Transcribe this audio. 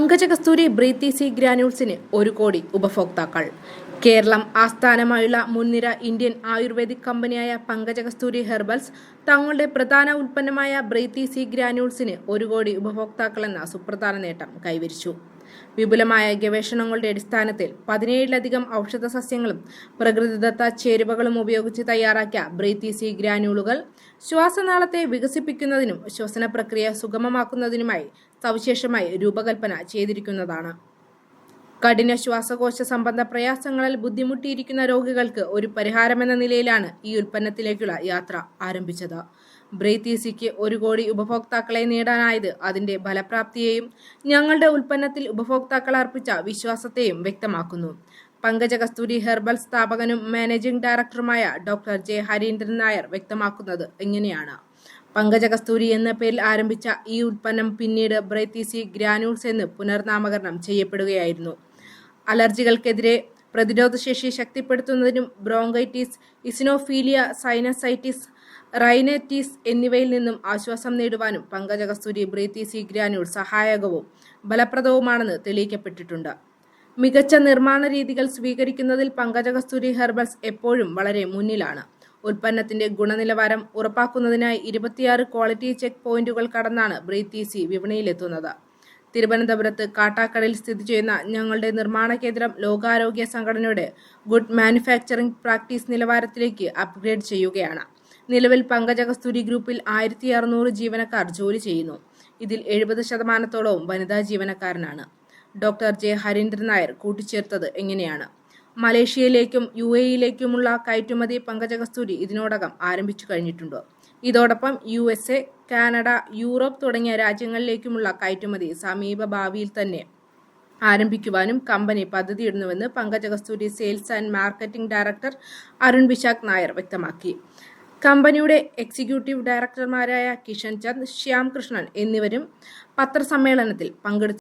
പങ്കജ കസ്തൂരി ബ്രീത്തി C ഗ്രാനൂൾസിന് ഒരു കോടി ഉപഭോക്താക്കൾ. കേരളം ആസ്ഥാനമായുള്ള മുൻനിര ഇന്ത്യൻ ആയുർവേദിക് കമ്പനിയായ പങ്കജ കസ്തൂരി ഹെർബൽസ് തങ്ങളുടെ പ്രധാന ഉൽപ്പന്നമായ ബ്രീത്തി സി ഗ്രാനൂൾസിന് ഒരു കോടി ഉപഭോക്താക്കളെന്ന സുപ്രധാന നേട്ടം കൈവരിച്ചു. വിപുലമായ ഗവേഷണങ്ങളുടെ അടിസ്ഥാനത്തിൽ പതിനേഴിലധികം ഔഷധ സസ്യങ്ങളും പ്രകൃതിദത്ത ചേരുവകളും ഉപയോഗിച്ച് തയ്യാറാക്കിയ ബ്രീത്തി സി ഗ്രാന്യൂളുകൾ ശ്വാസനാളത്തെ വികസിപ്പിക്കുന്നതിനും ശ്വസന പ്രക്രിയ സുഗമമാക്കുന്നതിനുമായി സവിശേഷമായി രൂപകൽപ്പന ചെയ്തിരിക്കുന്നതാണ്. കഠിന ശ്വാസകോശ സംബന്ധ പ്രയാസങ്ങളിൽ ബുദ്ധിമുട്ടിയിരിക്കുന്ന രോഗികൾക്ക് ഒരു പരിഹാരമെന്ന നിലയിലാണ് ഈ ഉൽപ്പന്നത്തിലേക്കുള്ള യാത്ര ആരംഭിച്ചത്. ഈസിക്ക് ഒരു കോടി ഉപഭോക്താക്കളെ നേടാനായത് അതിന്റെ ഫലപ്രാപ്തിയെയും ഞങ്ങളുടെ ഉൽപ്പന്നത്തിൽ ഉപഭോക്താക്കൾ അർപ്പിച്ച വിശ്വാസത്തെയും വ്യക്തമാക്കുന്നു. പങ്കജ കസ്തൂരി ഹെർബൽ സ്ഥാപകനും മാനേജിംഗ് ഡയറക്ടറുമായ ഡോക്ടർ ജെ. ഹരീന്ദ്രൻ നായർ വ്യക്തമാക്കുന്നത് ഇങ്ങനെയാണ്. പങ്കജ കസ്തൂരി എന്ന പേരിൽ ആരംഭിച്ച ഈ ഉൽപ്പന്നം പിന്നീട് ബ്രൈത്തീസി ഗ്രാനൂൾസ് എന്ന് പുനർനാമകരണം ചെയ്യപ്പെടുകയായിരുന്നു. അലർജികൾക്കെതിരെ പ്രതിരോധശേഷി ശക്തിപ്പെടുത്തുന്നതിനും ബ്രോങ്കൈറ്റിസ് ഇസിനോഫീലിയ സൈനസൈറ്റിസ് റൈനൈറ്റിസ് എന്നിവയിൽ നിന്നും ആശ്വാസം നേടുവാനും പങ്കജകസ്തൂരി ബ്രീത്തി സി ഗ്രാനുൾ സഹായകവും ഫലപ്രദവുമാണെന്ന് തെളിയിക്കപ്പെട്ടിട്ടുണ്ട്. മികച്ച നിർമ്മാണ രീതികൾ സ്വീകരിക്കുന്നതിൽ പങ്കജകസ്തൂരി ഹെർബൽസ് എപ്പോഴും വളരെ മുന്നിലാണ്. ഉൽപ്പന്നത്തിന്റെ ഗുണനിലവാരം ഉറപ്പാക്കുന്നതിനായി ഇരുപത്തിയാറ് ക്വാളിറ്റി ചെക്ക് പോയിന്റുകൾ കടന്നാണ് ബ്രീത്തി സി വിപണിയിലെത്തുന്നത്. തിരുവനന്തപുരത്ത് കാട്ടാക്കടയിൽ സ്ഥിതി ചെയ്യുന്ന ഞങ്ങളുടെ നിർമ്മാണ കേന്ദ്രം ലോകാരോഗ്യ സംഘടനയുടെ ഗുഡ് മാനുഫാക്ചറിംഗ് പ്രാക്ടീസ് നിലവാരത്തിലേക്ക് അപ്ഗ്രേഡ് ചെയ്യുകയാണ്. നിലവിൽ പങ്കജകസ്തൂരി ഗ്രൂപ്പിൽ ആയിരത്തി അറുന്നൂറ് ജീവനക്കാർ ജോലി ചെയ്യുന്നു. ഇതിൽ എഴുപത് ശതമാനത്തോളവും വനിതാ ജീവനക്കാരനാണ്. ഡോക്ടർ ജെ ഹരീന്ദ്രൻ നായർ കൂട്ടിച്ചേർത്തത് എങ്ങനെയാണ്? മലേഷ്യയിലേക്കും യു എയിലേക്കുമുള്ള കയറ്റുമതി പങ്കജകസ്തൂരി ഇതിനോടകം ആരംഭിച്ചു കഴിഞ്ഞിട്ടുണ്ട്? ഇതോടൊപ്പം U S A Canada Europe തുടങ്ങിയ രാജ്യങ്ങളിലേക്കുമുള്ള കയറ്റുമതി സമീപ ഭാവിയിൽ തന്നെ ആരംഭിക്കുവാനും company പദ്ധതിയിടുന്നുവെന്ന് Pankaja Kasturi sales and marketing director Arun Vishakh Nair വ്യക്തമാക്കി. കമ്പനിയുടെ എക്സിക്യൂട്ടീവ് ഡയറക്ടർമാരായ കിഷൻ ചന്ദ് ശ്യാം കൃഷ്ണൻ എന്നിവരും പത്രസമ്മേളനത്തിൽ പങ്കെടുത്തു.